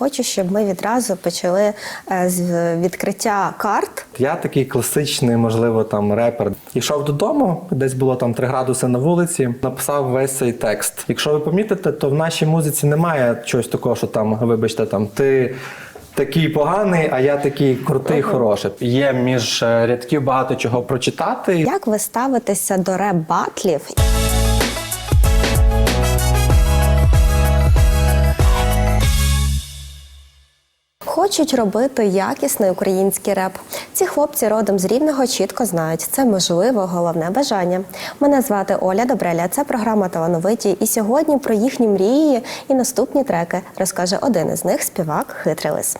хочу, щоб ми відразу почали е, з відкриття карт. Я такий класичний, можливо, там репер. Йшов додому, десь було там 3 градуси на вулиці, написав весь цей текст. Якщо ви помітите, то в нашій музиці немає чогось такого, що там, вибачте, там ти. Такий поганий, а я такий крутий, хороший. Є між е, рядків багато чого прочитати. Як ви ставитеся до реп-батлів? Хочуть робити якісний український реп. Ці хлопці родом з рівного чітко знають. Це можливо головне бажання. Мене звати Оля Добреля. Це програма Талановиті. І сьогодні про їхні мрії і наступні треки розкаже один із них співак Хитрий лис.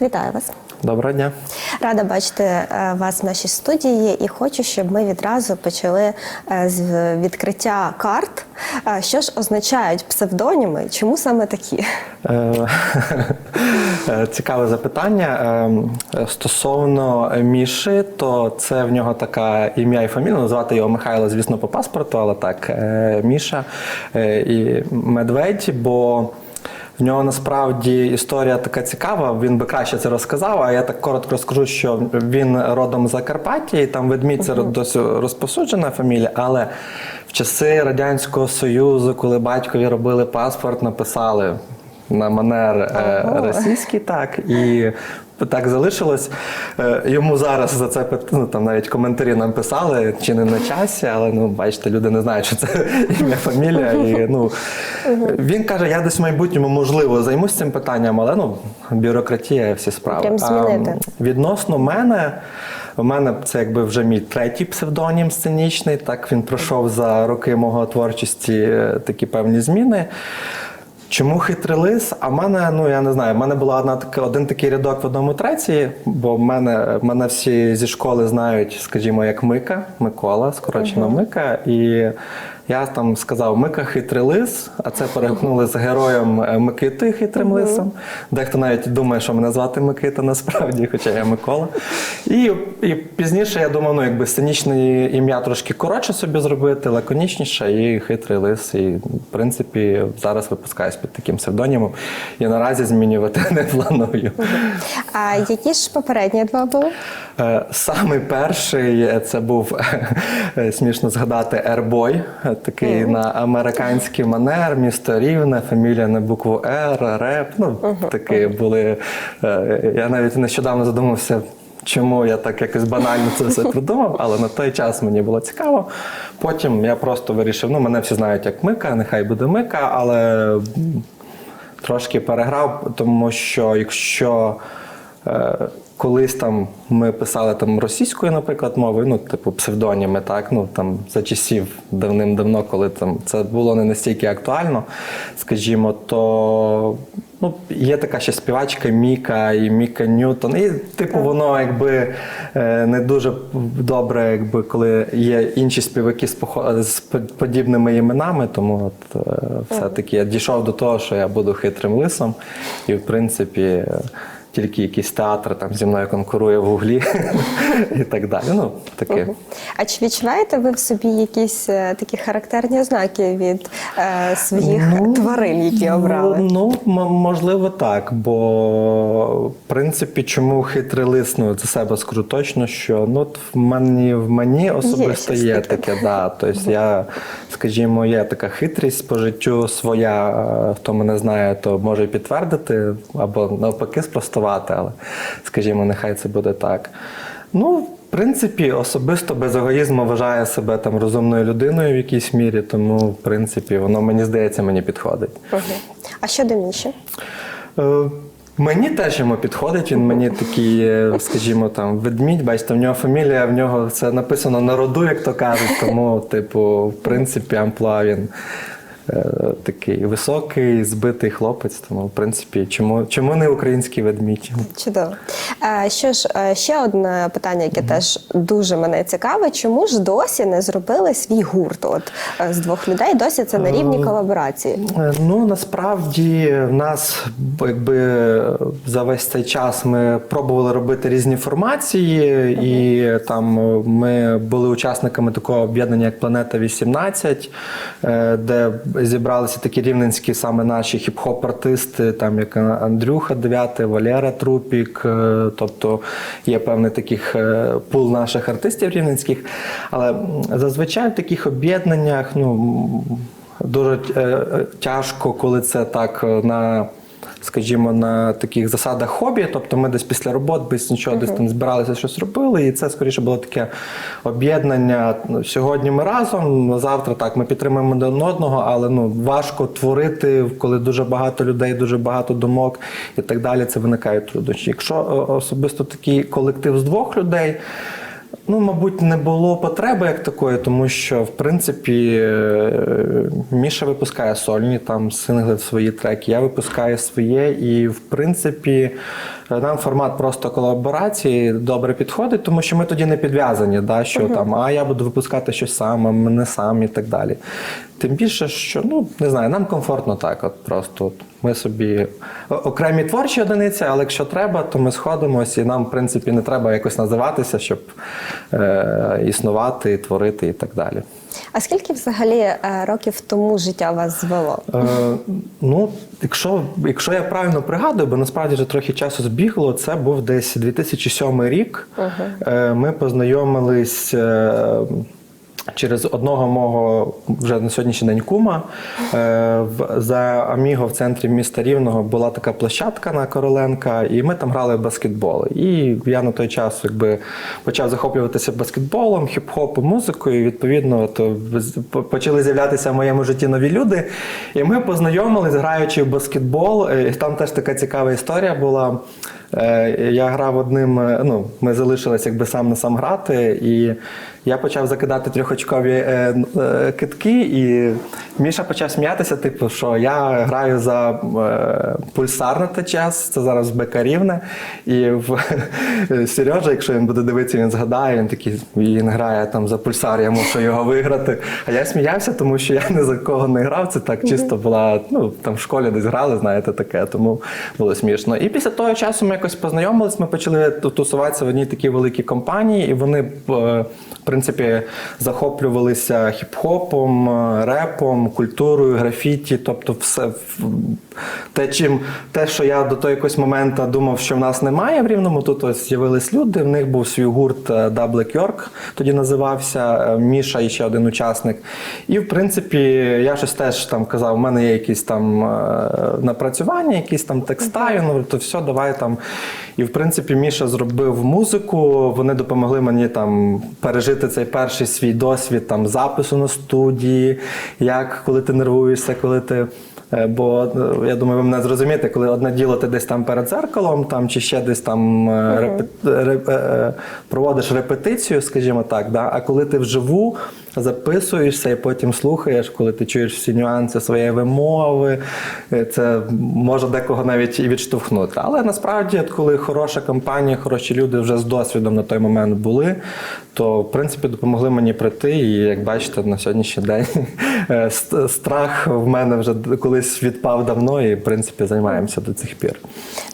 Вітаю вас! Доброго дня. Рада бачити е, вас в нашій студії і хочу, щоб ми відразу почали е, з відкриття карт. Е, Що ж означають псевдоніми? Чому саме такі? Е, Цікаве запитання. Е, Стосовно Міші, то це в нього така ім'я і фамілія. Назвати його Михайло, звісно, по паспорту, але так, е, Міша е, і Медведь, бо. В нього насправді історія така цікава. Він би краще це розказав. А я так коротко розкажу, що він родом з Закарпаття, і там ведмідь це досі розпосуджена фамілія. Але в часи радянського союзу, коли батькові робили паспорт, написали на манер е, Ого. російський, так і. Так залишилось. Е, Йому зараз за це ну, там навіть коментарі нам писали, чи не на часі, але ну бачите, люди не знають, що це ім'я, фамілія. І, ну, Він каже, я десь в майбутньому можливо займусь цим питанням, але ну, бюрократія, всі справи. Прям змінити. А, відносно мене, у мене це якби вже мій третій псевдонім сценічний. Так він пройшов за роки мого творчості е, такі певні зміни. Чому хитрий лис? А в мене, ну я не знаю, в мене була одна така, один такий рядок в одному треці, бо в мене, мене всі зі школи знають, скажімо, як Мика, Микола, скорочено Мика. І я там сказав Мика хитрий лис, а це перегукнули з героєм е, Микити хитрим лисом. Дехто навіть думає, що мене звати Микита насправді, хоча я Микола. І, і пізніше я думав, ну якби сценічне ім'я трошки коротше собі зробити, лаконічніше, і хитрий лис. І в принципі зараз випускаюсь під таким псевдонімом. І наразі змінювати не планую. А які ж попередні два були? Е, Самий перший е, це був смішно згадати Ербой, такий на американський манер, місто Рівне, фамілія на букву Р, реп. Ну такі були. е, Я навіть нещодавно задумався. Чому я так якось банально це все придумав, але на той час мені було цікаво. Потім я просто вирішив, ну мене всі знають як Мика, нехай буде Мика, але трошки переграв, тому що якщо е, колись там ми писали там російською, наприклад, мовою, ну, типу псевдоніми, так, ну там за часів давним-давно, коли там це було не настільки актуально, скажімо, то ну, є така ще співачка Міка і Міка Ньютон. І, типу, воно якби е, не дуже добре, якби коли є інші співаки з, з подібними іменами, тому от е, все-таки я дійшов до того, що я буду хитрим лисом, і в принципі. Тільки якийсь театр там зі мною конкурує в гуглі і так далі. Ну, таке. А чи відчуваєте ви в собі якісь е, такі характерні ознаки від е, своїх тварин, які обрали? Ну, ну, можливо, так. Бо, в принципі, чому хитрий лис, ну, за себе скажу точно, що ну, в мені, в мені особисто є, таке. таке. Да. Тобто я, скажімо, є така хитрість по життю своя. е, Хто мене знає, то може підтвердити або навпаки спростувати, але, скажімо, нехай це буде так. Ну, в принципі, особисто без егоїзму вважаю себе там розумною людиною в якійсь мірі, тому в принципі воно мені здається, мені підходить. А щодо Міші? Е, Мені теж йому підходить. Він мені такий, скажімо, там ведмідь. Бачите, в нього фамілія, в нього це написано на роду, як то кажуть. Тому, типу, в принципі, амплуа він такий високий, збитий хлопець. Тому, в принципі, чому, чому не український ведмідь? Чудово. Е, Що ж, е, ще одне питання, яке теж дуже мене цікавить. Чому ж досі не зробили свій гурт? От е, з двох людей досі це на рівні колаборації. Е, Ну насправді в нас якби за весь цей час ми пробували робити різні формації, і там ми були учасниками такого об'єднання, як Планета 18, е, де зібралися такі рівненські саме наші хіп-хоп-артисти, там як Андрюха Дев'ятий, Валера Трупік. е, Тобто є певний таких е, пул наших артистів рівненських. Але зазвичай в таких об'єднаннях ну, дуже е, тяжко, коли це так на. Скажімо, на таких засадах хобі, тобто ми десь після роботи без нічого десь там збиралися, щось робили, і це скоріше було таке об'єднання. Ну, Сьогодні ми разом, завтра так ми підтримуємо один одного, але ну важко творити, коли дуже багато людей, дуже багато думок і так далі. Це виникають труднощі. Якщо особисто такий колектив з двох людей. Ну, мабуть, не було потреби як такої, тому що, в принципі, е, Міша випускає сольні там сингли свої треки, я випускаю своє, і в принципі нам формат просто колаборації добре підходить, тому що ми тоді не підв'язані, да, що там, а я буду випускати щось сам, а мене сам і так далі. Тим більше, що ну не знаю, нам комфортно так. От просто от ми собі окремі творчі одиниці, але якщо треба, то ми сходимося, і нам, в принципі, не треба якось називатися, щоб е, існувати, творити і так далі. А скільки взагалі е, років тому життя вас звело? Е, ну, якщо, якщо я правильно пригадую, бо насправді вже трохи часу збігло, це був десь 2007 рік. Е, ми познайомились. Е, Через одного мого вже на сьогоднішній день кума е, за Аміго в центрі міста Рівного була така площадка на Короленка, і ми там грали в баскетбол. І я на той час якби почав захоплюватися баскетболом, хіп-хопом, музикою. І, відповідно, то почали з'являтися в моєму житті нові люди. І ми познайомились, граючи в баскетбол. Е, І там теж така цікава історія була. Е, Я грав одним, ну, ми залишились якби сам на сам грати, і я почав закидати трьохочкові е, е, китки, і Міша почав сміятися, типу, що я граю за е, пульсар на той час, це зараз БК Рівне. І в Сережа, якщо він буде дивитися, він згадає, він такий, він грає там за пульсар, я мушу його виграти. А я сміявся, тому що я ні за кого не грав. Це так чисто була, ну там в школі десь грали, знаєте, таке, тому було смішно. І після того часу ми якось познайомились, ми почали тусуватися в одній такій великій компанії, і вони, е, принципі, захоплювалися хіп-хопом, е, репом, культурою, графіті, тобто все те, чим те, що я до того якогось моменту думав, що в нас немає в рівному, тут ось з'явились люди. В них був свій гурт е, Да Black York, тоді називався е, Міша і ще один учасник. І в принципі, я щось теж там казав, у мене є якісь там е, напрацювання, якісь там текста, ну то все, давай там. І в принципі, Міша зробив музику. Вони допомогли мені там пережити цей перший свій досвід там запису на студії, як коли ти нервуєшся, коли ти. Е, Бо е, я думаю, ви мене зрозумієте, коли одне діло ти десь там перед зеркалом, там чи ще десь там е, репе- реп- проводиш репетицію, скажімо так, да? а коли ти вживу записуєшся і потім слухаєш, коли ти чуєш всі нюанси своєї вимови, е, це може декого навіть і відштовхнути. Але насправді, коли хороша компанія, хороші люди вже з досвідом на той момент були, то в принципі допомогли мені прийти. І як бачите, на сьогоднішній день е, страх в мене вже колись відпав давно, і в принципі займаємося до цих пір.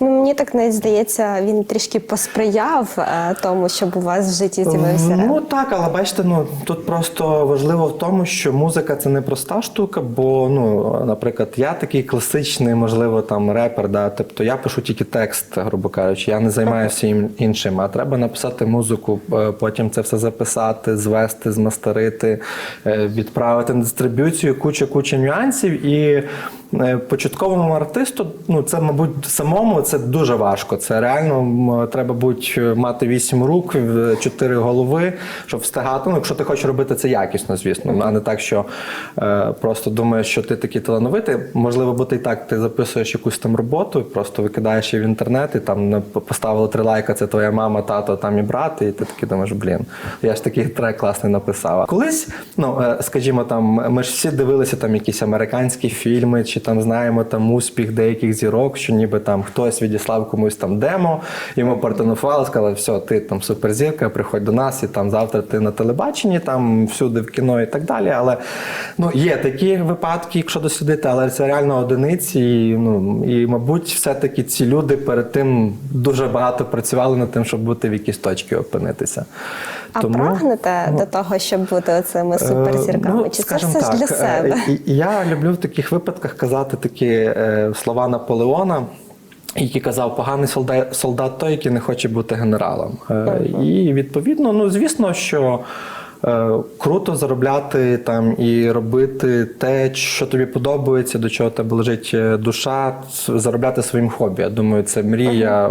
Ну мені так навіть здається, він трішки посприяв е, тому, щоб у вас в житті з'явився. Ну так, але бачите, ну тут просто важливо в тому, що музика це не проста штука, бо ну, наприклад, я такий класичний, можливо, там репер, да, тобто я пишу тільки текст, грубо кажучи, я не займаюся іншим, а треба написати музику, е, потім це все записати, звести, змастерити, е, відправити на дистриб'юцію, куча куча нюансів і. Е, Початковому артисту, ну це, мабуть, самому це дуже важко. Це реально треба будь мати вісім рук, чотири голови, щоб встигати. Ну, якщо ти хочеш робити це якісно, звісно, а не так, що е, просто думаєш, що ти такий талановитий. Можливо, бо ти і так ти записуєш якусь там роботу, просто викидаєш її в інтернет, і там поставили три лайка, це твоя мама, тато, там і брат, і ти такий думаєш, блін, я ж такий трек класний написав. Колись, ну е, скажімо, там ми ж всі дивилися там якісь американські фільми чи там знаємо там успіх деяких зірок, що ніби там хтось відіслав комусь там демо, йому портануфували, сказали, все, ти там суперзірка, приходь до нас, і там завтра ти на телебаченні, там всюди в кіно і так далі. Але ну, є такі випадки, якщо дослідити, але це реально одиниці. І, ну, і мабуть, все-таки ці люди перед тим дуже багато працювали над тим, щоб бути в якійсь точці опинитися. А прагнете до того, щоб бути оцими суперзірками? Ну, Чи це все так, для е, себе? Я люблю в таких випадках казати такі е, слова Наполеона. Який казав, поганий солдат, солдат той, який не хоче бути генералом. Е, І відповідно, ну звісно, що е, круто заробляти там і робити те, що тобі подобається, до чого тебе лежить е, душа, заробляти своїм хобі. Я думаю, це мрія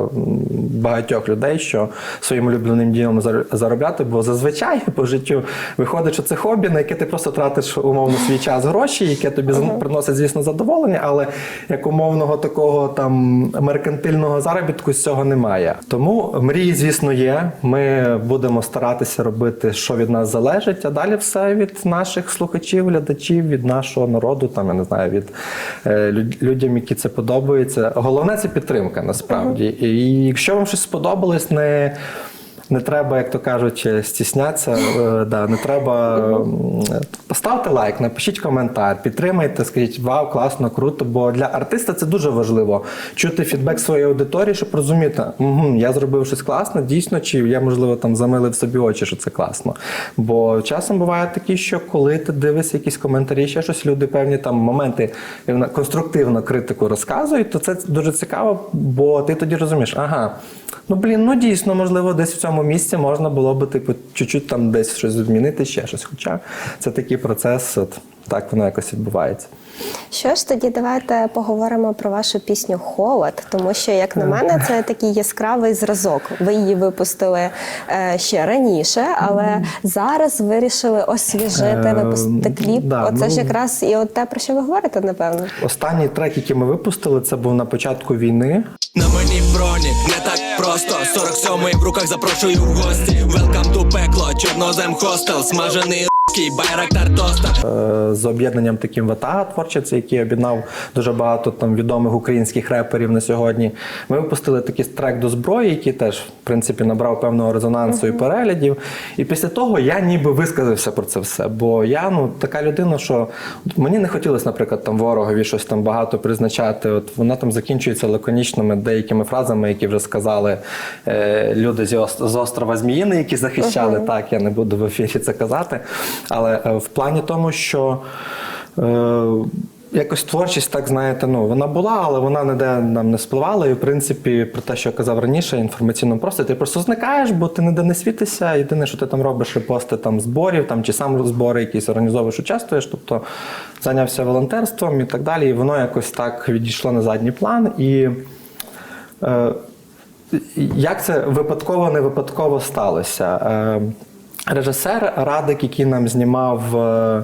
багатьох людей, що своїм улюбленим ділом зар- заробляти, бо зазвичай по життю виходить, що це хобі, на яке ти просто тратиш умовно свій час гроші, яке тобі приносить, звісно, задоволення, але як умовного такого там меркантильного заробітку з цього немає. Тому мрії, звісно, є. Ми будемо старатися робити, що від нас залежить, а далі все від наших слухачів, глядачів, від нашого народу, там я не знаю, від е, людям, які це подобається. Головне це підтримка насправді. І якщо вам щось сподобалось, не не треба, як то кажуть, стіснятися. е, Да, не треба поставте лайк, напишіть коментар, підтримайте, скажіть вау, класно, круто. Бо для артиста це дуже важливо чути фідбек своєї аудиторії, щоб розуміти, угу, я зробив щось класне, дійсно, чи я можливо там замилив собі очі, що це класно. Бо часом буває такі, що коли ти дивишся якісь коментарі, ще щось люди певні там моменти конструктивно критику розказують, то це дуже цікаво, бо ти тоді розумієш, ага. Ну блін, ну дійсно, можливо, десь в цьому місці можна було би типу чуть-чуть там десь щось змінити, ще щось. Хоча це такий процес, от так воно якось відбувається. Що ж тоді давайте поговоримо про вашу пісню Холод, тому що, як на мене, це такий яскравий зразок. Ви її випустили е, ще раніше, але зараз вирішили освіжити, Е, випустити кліп. да, Оце ж ну- якраз і от те, про що ви говорите, напевно. Останній трек, який ми випустили, це був на початку війни. На мені броні не так просто. 47-й в руках запрошую в гості. Welcome to пекло, чорнозем хостел Смажений е, з об'єднанням таким Ватага творчиці, який об'єднав дуже багато там відомих українських реперів на сьогодні. Ми випустили такий трек до зброї, який теж в принципі набрав певного резонансу і переглядів. І після того я ніби висказався про це все. Бо я ну така людина, що мені не хотілося, наприклад, там ворогові щось там багато призначати. От вона там закінчується лаконічними деякими фразами, які вже сказали е, люди зі ос- з острова Зміїни, які захищали. Так, я не буду в ефірі це казати. Але е, в плані тому, що. Е, Якось творчість, так знаєте, ну вона була, але вона ніде нам не спливала. І в принципі, про те, що я казав раніше, інформаційному просторі, ти просто зникаєш, бо ти ніде не світишся. Єдине, що ти там робиш, репости там зборів, там чи сам збори якісь організовуєш, участвуєш. Тобто зайнявся волонтерством і так далі. І воно якось так відійшло на задній план. І е, як це випадково не випадково сталося? Режисер Радик, який нам знімав е,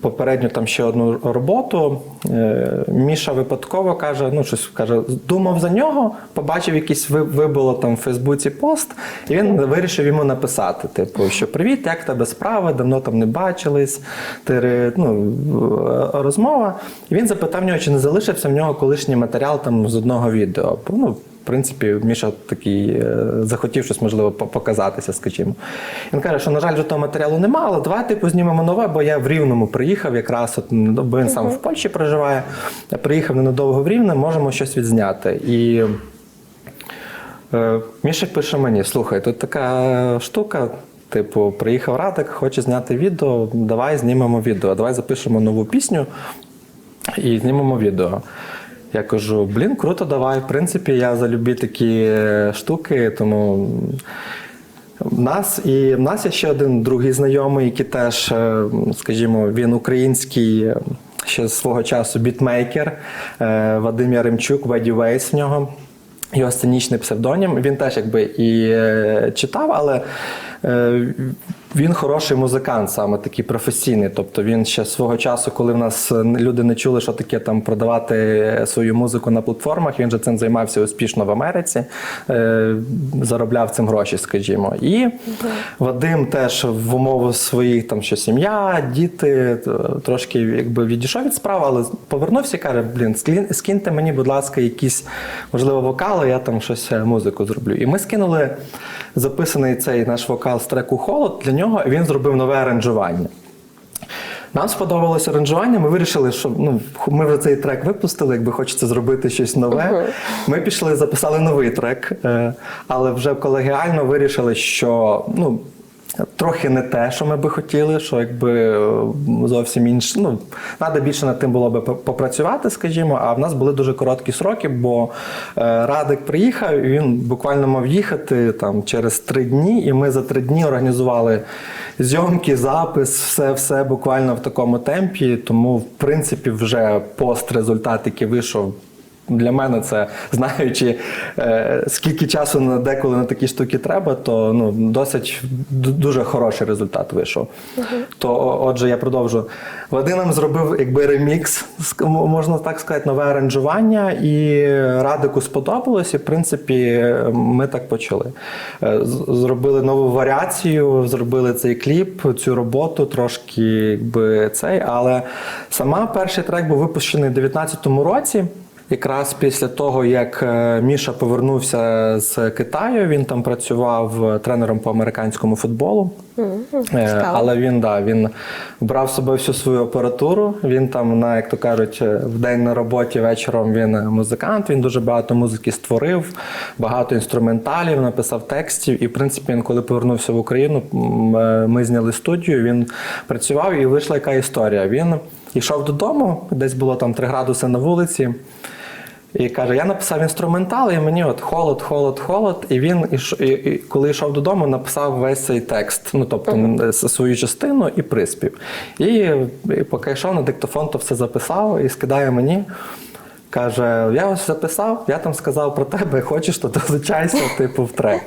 попередньо там ще одну роботу, е, Міша випадково каже, ну щось каже, думав за нього, побачив якийсь ви- вибило там в Фейсбуці пост, і він вирішив йому написати: типу, що привіт, як тебе справи, давно там не бачились. Ти, ну, е, розмова. І він запитав нього, чи не залишився в нього колишній матеріал там з одного відео. Ну, в принципі, Міша такий е, захотів щось можливо показатися, скажімо. Він каже, що на жаль, того матеріалу немає, але давай типу знімемо нове, бо я в Рівному приїхав якраз, от, ну, бо він сам в Польщі проживає. Я приїхав ненадовго в Рівне, можемо щось відзняти. І е, Міша пише мені: слухай, тут така штука. Типу, приїхав Радик, хоче зняти відео, давай знімемо відео, давай запишемо нову пісню і знімемо відео. Я кажу: блін, круто, давай. В принципі, я залюбі такі е, штуки, тому. В нас і в нас є ще один другий знайомий, який теж, е, скажімо, він український е, ще з свого часу бітмейкер Вадим Яремчук, Веді Вейс в нього. Його сценічний псевдонім. Він теж якби і читав, але він хороший музикант, саме такий професійний. Тобто він ще свого часу, коли в нас е, люди не чули, що таке там продавати свою музику на платформах, він же цим займався успішно в Америці, е, заробляв цим гроші, скажімо. І Вадим теж в умову своїх там, що сім'я, діти, трошки якби відійшов від справи, але повернувся і каже: блін, скиньте мені, будь ласка, якісь, можливо, вокали, я там щось е, музику зроблю. І ми скинули записаний цей наш вокал з треку Холод для нього, він зробив нове аранжування. Нам сподобалось аранжування. Ми вирішили, що ну ми вже цей трек випустили, якби хочеться зробити щось нове. Ми пішли, записали новий трек, е, але вже колегіально вирішили, що ну. Трохи не те, що ми би хотіли, що якби е, зовсім інше. Ну, треба більше над тим було би попрацювати, скажімо. А в нас були дуже короткі сроки, бо е, Радик приїхав, і він буквально мав їхати там через три дні, і ми за три дні організували зйомки, запис, все, все буквально в такому темпі. Тому, в принципі, вже пост-результат, який вийшов. Для мене це знаючи, е, скільки часу на деколи на такі штуки треба, то ну досить дуже хороший результат вийшов. То отже, я продовжу. Вадим нам зробив якби ремікс, можна так сказати, нове аранжування, і Радику сподобалось. І в принципі, ми так почали. Е, Зробили нову варіацію, зробили цей кліп, цю роботу трошки, якби цей. Але сама перший трек був випущений у 2019 році. Якраз після того, як е, Міша повернувся з Китаю, він там працював е, тренером по американському футболу. Е, цікаво. Але він да, він брав з собою всю свою апаратуру. Він там, на як то кажуть, в день на роботі вечором він музикант. Він дуже багато музики створив, багато інструменталів, написав текстів. І в принципі, він коли повернувся в Україну, ми зняли студію. Він працював і вийшла яка історія. Він йшов додому, десь було там 3 градуси на вулиці. І каже: я написав інструментал, і мені от холод, холод, холод. І він, і, і, коли йшов додому, написав весь цей текст, ну тобто uh -huh. свою частину і приспів. І, і поки йшов на диктофон, то все записав і скидає мені. Каже, я ось записав, я там сказав про тебе, хочеш, то долучайся, типу, в трек.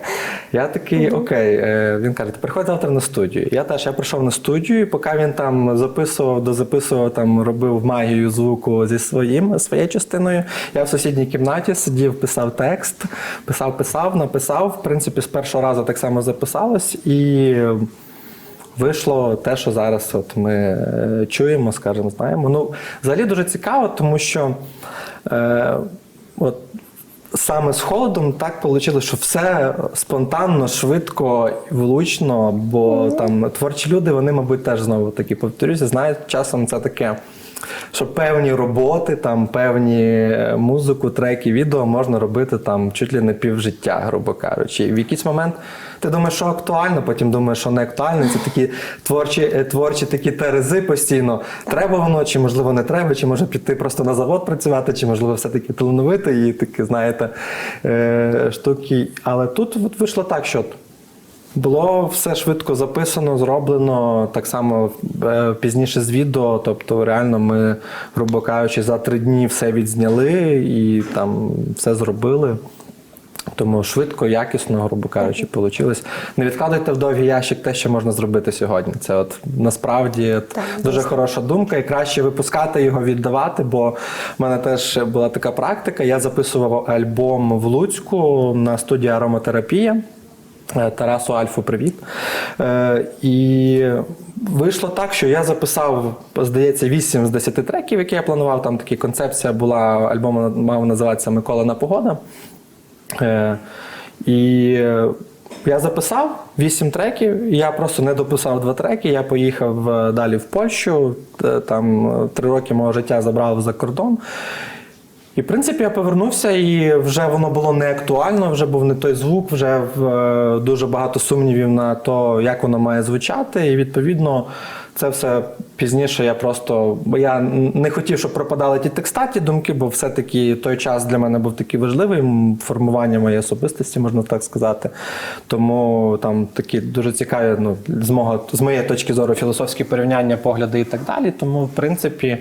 Я такий, окей. Е, Він каже, ти приходь завтра на студію. Я теж я прийшов на студію, і поки він там записував, дозаписував, там робив магію звуку зі своїм, своєю частиною. Я в сусідній кімнаті сидів, писав текст, писав, писав, написав. В принципі, з першого разу так само записалось і. Вийшло те, що зараз от ми е, чуємо, скажімо, знаємо. Ну, взагалі дуже цікаво, тому що е, от, саме з холодом так вийшло, що все спонтанно, швидко, влучно, бо там творчі люди, вони, мабуть, теж знову таки повторюся, знають, часом це таке. Що певні роботи, там певні е, музику, треки, відео можна робити там чуть ли не півжиття, грубо кажучи. І в якийсь момент ти думаєш, що актуально, потім думаєш, що не актуально. Це такі творчі, е, творчі такі терези постійно. Треба воно, чи можливо не треба, чи може піти просто на завод працювати, чи можливо все-таки талановити і такі, знаєте, е, штуки. Але тут от вийшло так, що. Було все швидко записано, зроблено так само е, пізніше з відео. Тобто, реально, ми, грубо кажучи, за три дні все відзняли і там все зробили. Тому швидко, якісно, грубо кажучи, вийшло. Не відкладайте в довгий ящик те, що можна зробити сьогодні. Це от насправді Так, дуже хороша думка, і краще випускати його, віддавати. Бо в мене теж була така практика. Я записував альбом в Луцьку на студії ароматерапія. Е, Тарасу Альфу, привіт. Е, і вийшло так, що я записав, здається, 8 з 10 треків, які я планував. Там така концепція була, альбом мав називатися Миколина Погода. Е, і я записав 8 треків, я просто не дописав два треки. Я поїхав далі в Польщу. Там три роки мого життя забрав за кордон. І, в принципі, я повернувся, і вже воно було не актуально, вже був не той звук, вже е, дуже багато сумнівів на то, як воно має звучати. І відповідно, це все пізніше я просто. Бо я не хотів, щоб пропадали ті текстаті думки, бо все-таки той час для мене був такий важливий формування моєї особистості, можна так сказати. Тому там такі дуже цікаві, ну, з, з моєї точки зору, філософські порівняння, погляди і так далі. Тому, в принципі.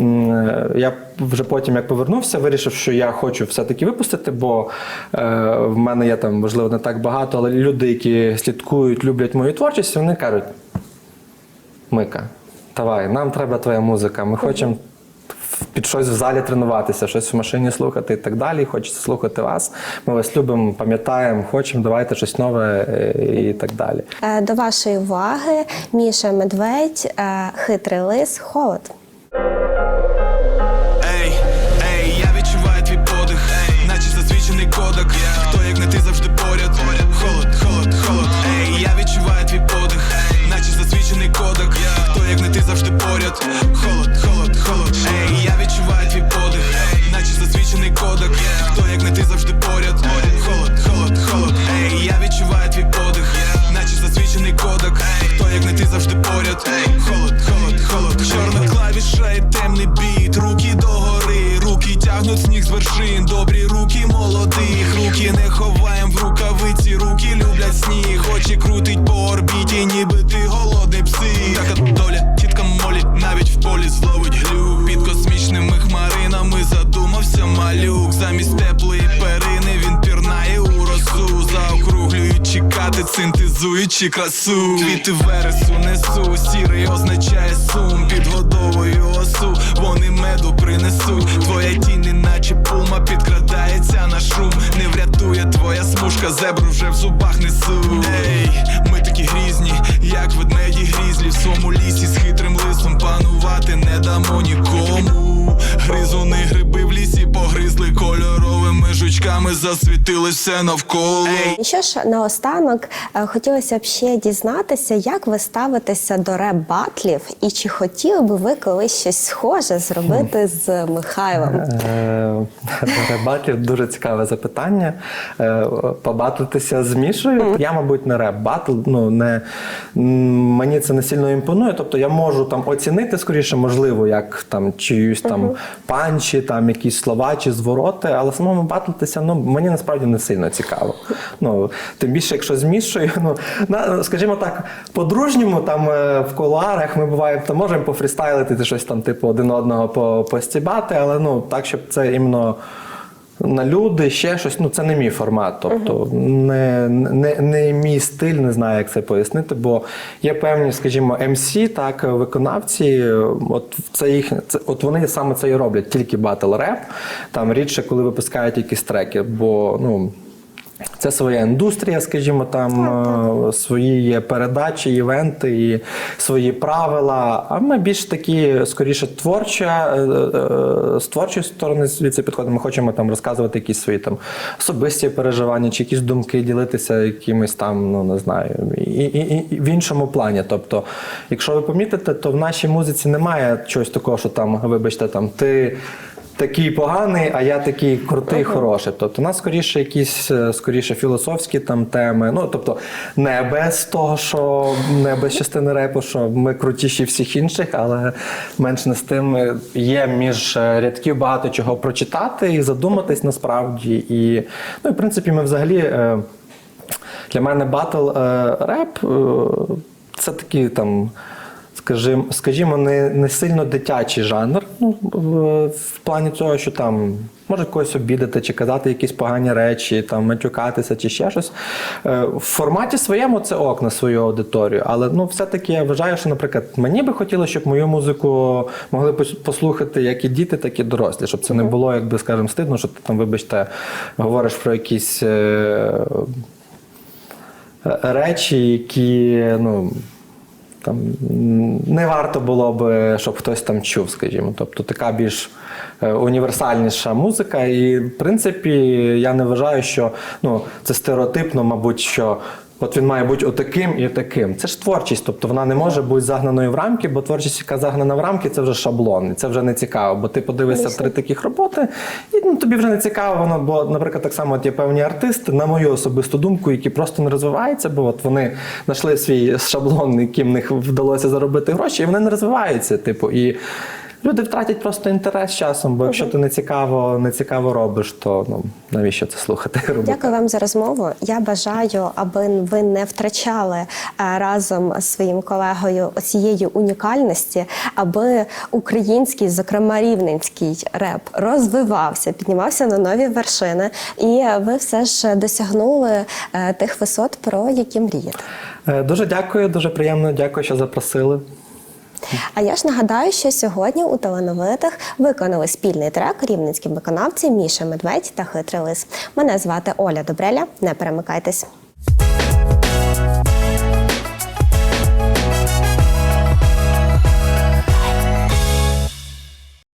Е, я вже потім, як повернувся, вирішив, що я хочу все-таки випустити, бо е, в мене є там, можливо, не так багато, але люди, які слідкують, люблять мою творчість, вони кажуть: Мика, давай, нам треба твоя музика. Ми хочемо під щось в залі тренуватися, щось в машині слухати і так далі. Хочеться слухати вас. Ми вас любимо, пам'ятаємо, хочемо, давайте щось нове е, і так далі. До вашої уваги Міша Медведь, хитрий лис, холод. Поряд. Холод, холод, холод. Чорна клавіша і темний біт. Руки догори, руки тягнуть сніг з вершин. Добрі руки молодих, руки не ховаєм в рукавиці, руки люблять сніг. Очі крутить по орбіті, ніби синтезуючи красу. Квіти вересу несу, сірий означає сум. Підгодовую осу, вони меду принесуть. Твоя тінь, неначе пума, підкрадається на шум. Не врятує твоя смужка, зебру вже в зубах несу. Ей, ми такі грізні, як ведмеді грізлі жучками, засвітили все навколо. І що ж наостанок е, хотілося б ще дізнатися, як ви ставитеся до реп-батлів і чи хотіли би ви колись щось схоже зробити з Михайлом? Е, Реп-батлів дуже цікаве запитання. Е, Побатлитися з Мішою. Я, мабуть, не реп-батл. Ну, не, мені це не сильно імпонує. Тобто я можу там оцінити скоріше, можливо, як там чиюсь там панчі, там якісь слова чи звороти, але самому батлитися, ну мені насправді не сильно цікаво. Ну, тим більше, якщо змішую, ну на, скажімо так, по-дружньому там е, в кулуарах ми буваємо, то можемо пофрістайлити щось там, типу, один одного постібати, але ну так, щоб це іменно. На люди, ще щось, ну це не мій формат. Тобто не, не, не мій стиль, не знаю, як це пояснити, бо є певні, скажімо, MC, так, виконавці, от це їх, це, от вони саме це і роблять, тільки батл реп. Там рідше, коли випускають якісь треки, бо ну. Це своя індустрія, скажімо, там е, свої є передачі, івенти і свої правила. А ми більш такі, скоріше, творча, е, е, з творчої сторони звідси підходимо. Ми хочемо там розказувати якісь свої там особисті переживання чи якісь думки, ділитися якимись там, ну не знаю, і, і, і в іншому плані. Тобто, якщо ви помітите, то в нашій музиці немає чогось такого, що там, вибачте, там ти такий поганий, а я такий крутий, хороший. Тобто, у нас скоріше якісь е, скоріше філософські там теми. Ну тобто, не без того, що не без частини репу, що ми крутіші всіх інших, але менш не з тим е, є між е, рядків багато чого прочитати і задуматись насправді. І ну, і в принципі, ми взагалі. Для мене батл реп це такий там. Скажімо, скажімо, не, не сильно дитячий жанр. Ну, в, в плані того, що там може когось обідати, чи казати якісь погані речі, там матюкатися, чи ще щось. Е, в форматі своєму це ок на свою аудиторію. Але ну, все-таки я вважаю, що, наприклад, мені би хотілося, щоб мою музику могли послухати як і діти, так і дорослі, щоб це не було, якби скажемо, стидно, що ти там, вибачте, говориш про якісь. Е, речі, які ну. Там не варто було б, щоб хтось там чув, скажімо. Тобто така більш е, універсальніша музика. І, в принципі, я не вважаю, що ну, це стереотипно, мабуть, що от він має бути отаким і таким. Це ж творчість, тобто вона не може бути загнаною в рамки, бо творчість, яка загнана в рамки, це вже шаблон, і це вже не цікаво. Бо ти подивишся три таких роботи, і ну, тобі вже не цікаво воно. Бо, наприклад, так само от є певні артисти, на мою особисту думку, які просто не розвиваються, бо от вони знайшли свій шаблон, яким в них вдалося заробити гроші, і вони не розвиваються. Типу, і люди втратять просто інтерес часом, бо якщо ти не цікаво, не цікаво робиш, то ну навіщо це слухати? робити? Дякую вам за розмову. Я бажаю, аби ви не втрачали е, разом з своїм колегою цієї унікальності, аби український, зокрема рівненський реп, розвивався, піднімався на нові вершини, і ви все ж досягнули е, тих висот, про які мрієте. Е, Дуже дякую, дуже приємно. Дякую, що запросили. А я ж нагадаю, що сьогодні у талановитих виконали спільний трек рівненські виконавці Міша Медведь та Хитрий Лис. Мене звати Оля Добреля. Не перемикайтесь.